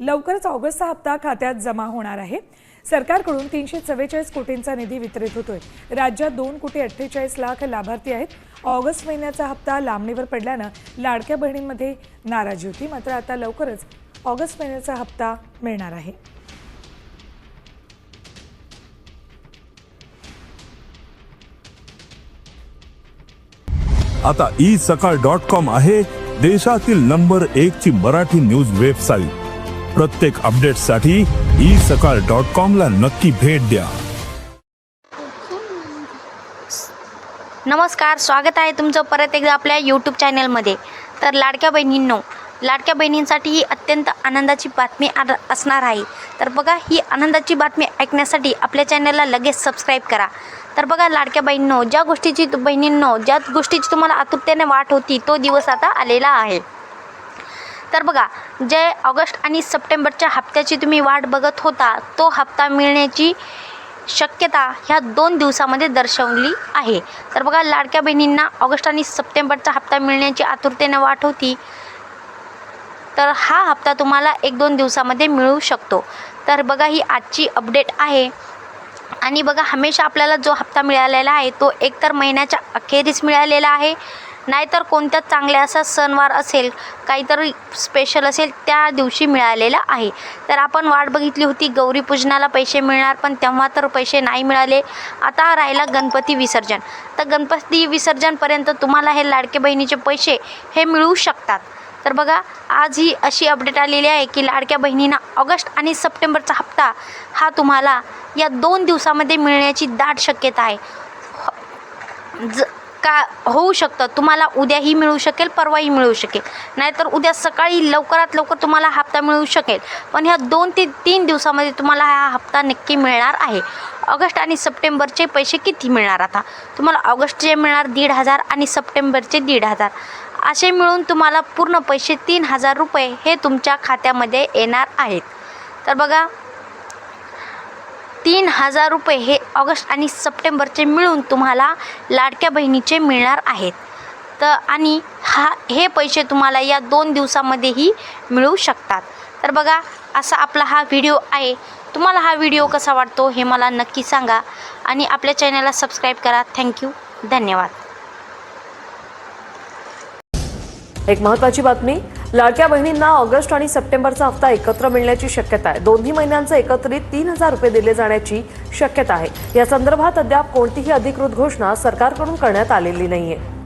लवकरच ऑगस्टचा हप्ता खात्यात जमा होणार आहे. सरकारकडून तीनशे चव्वेचाळीस कोटींचा निधी वितरित होतोय. राज्यात दोन कोटी अठ्ठेचाळीस लाख लाभार्थी आहेत. ऑगस्ट महिन्याचा हप्ता लांबणीवर पडल्यानं लाडक्या बहिणींमध्ये नाराजी होती. मात्र आता लवकरच ऑगस्ट महिन्याचा हप्ता मिळणार आहे. आता ई सकाळ डॉट कॉम आहे देशातील नंबर एक ची मराठी न्यूज वेबसाईट. प्रत्येक अपडेटसाठी ई सकाळ डॉट कॉमला नक्की भेट द्या. नमस्कार स्वागत आहे तुमचं परत एकदा आपल्या यूट्यूब चॅनलमध्ये तर लाडक्या बहिणींनो लाडक्या बहिणींसाठी ही अत्यंत आनंदाची बातमी आ असणार आहे. तर बघा ही आनंदाची बातमी ऐकण्यासाठी आपल्या चॅनलला लगेच सबस्क्राईब करा. तर बघा लाडक्या बहिणींनो ज्या गोष्टीची बहिणींनो ज्या गोष्टीची तुम्हाला आतुरतेने वाट होती तो दिवस आता आलेला आहे. तर बघा जे ऑगस्ट आणि सप्टेंबरच्या हप्त्याची तुम्ही वाट बघत होता तो हप्ता मिळण्याची शक्यता ह्या दोन दिवसामध्ये दर्शवली आहे. तर बघा लाडक्या बहिणींना ऑगस्ट आणि सप्टेंबरचा हप्ता मिळण्याची आतुरतेने वाट होती. तर हा हप्ता तुम्हाला एक दोन दिवसामध्ये मिळू शकतो. तर बघा ही आजची अपडेट आहे. आणि बघा हमेशा आपल्याला जो हप्ता मिळालेला आहे तो एकतर महिन्याच्या अखेरीस मिळालेला आहे. नाहीतर कोणत्या चांगल्या असा सणवार असेल काहीतरी स्पेशल असेल त्या दिवशी मिळालेला आहे. तर आपण वाट बघितली होती गौरी पूजनाला पैसे मिळणार पण तेव्हा तर पैसे नाही मिळाले. आता राहिला गणपती विसर्जन. तर गणपती विसर्जनपर्यंत तुम्हाला हे लाडके बहिणीचे पैसे हे मिळू शकतात. तर बघा आज ही अशी अपडेट आलेली आहे की लाडक्या बहिणींना ऑगस्ट आणि सप्टेंबरचा हप्ता हा तुम्हाला या दोन दिवसामध्ये मिळण्याची दाट शक्यता आहे. ज का होऊ शकतं? तुम्हाला उद्याही मिळू शकेल परवाही मिळू शकेल. नाहीतर उद्या सकाळी लवकरात लवकर तुम्हाला हप्ता मिळू शकेल. पण ह्या दोन ते तीन दिवसामध्ये तुम्हाला हा हप्ता नक्की मिळणार आहे. ऑगस्ट आणि सप्टेंबरचे पैसे किती मिळणार आता? तुम्हाला ऑगस्टचे मिळणार दीड हजार आणि सप्टेंबरचे दीड हजार. असे मिळून तुम्हाला पूर्ण पैसे तीन हजार रुपये हे तुमच्या खात्यामध्ये येणार आहेत. तर बघा तीन हजार रुपये हे ऑगस्ट आणि सप्टेंबरचे मिळून तुम्हाला लाडक्या बहिणीचे मिळणार आहेत. तर आणि हा हे पैसे तुम्हाला या दोन दिवसामध्येही मिळू शकतात. तर बघा असा आपला हा व्हिडिओ आहे. तुम्हाला हा व्हिडिओ कसा वाटतो हे मला नक्की सांगा आणि आपल्या चॅनलला सबस्क्राईब करा. थँक्यू धन्यवाद. एक महत्त्वाची बातमी लाडक्या बहिणींना ऑगस्ट आणि सप्टेंबरचा हप्ता एकत्र मिळण्याची शक्यता आहे. दोन्ही महिन्यांचे एकत्रित तीन हजार रुपये दिले जाण्याची शक्यता आहे. या संदर्भात अद्याप कोणतीही अधिकृत घोषणा सरकारकडून करण्यात आलेली नाहीये.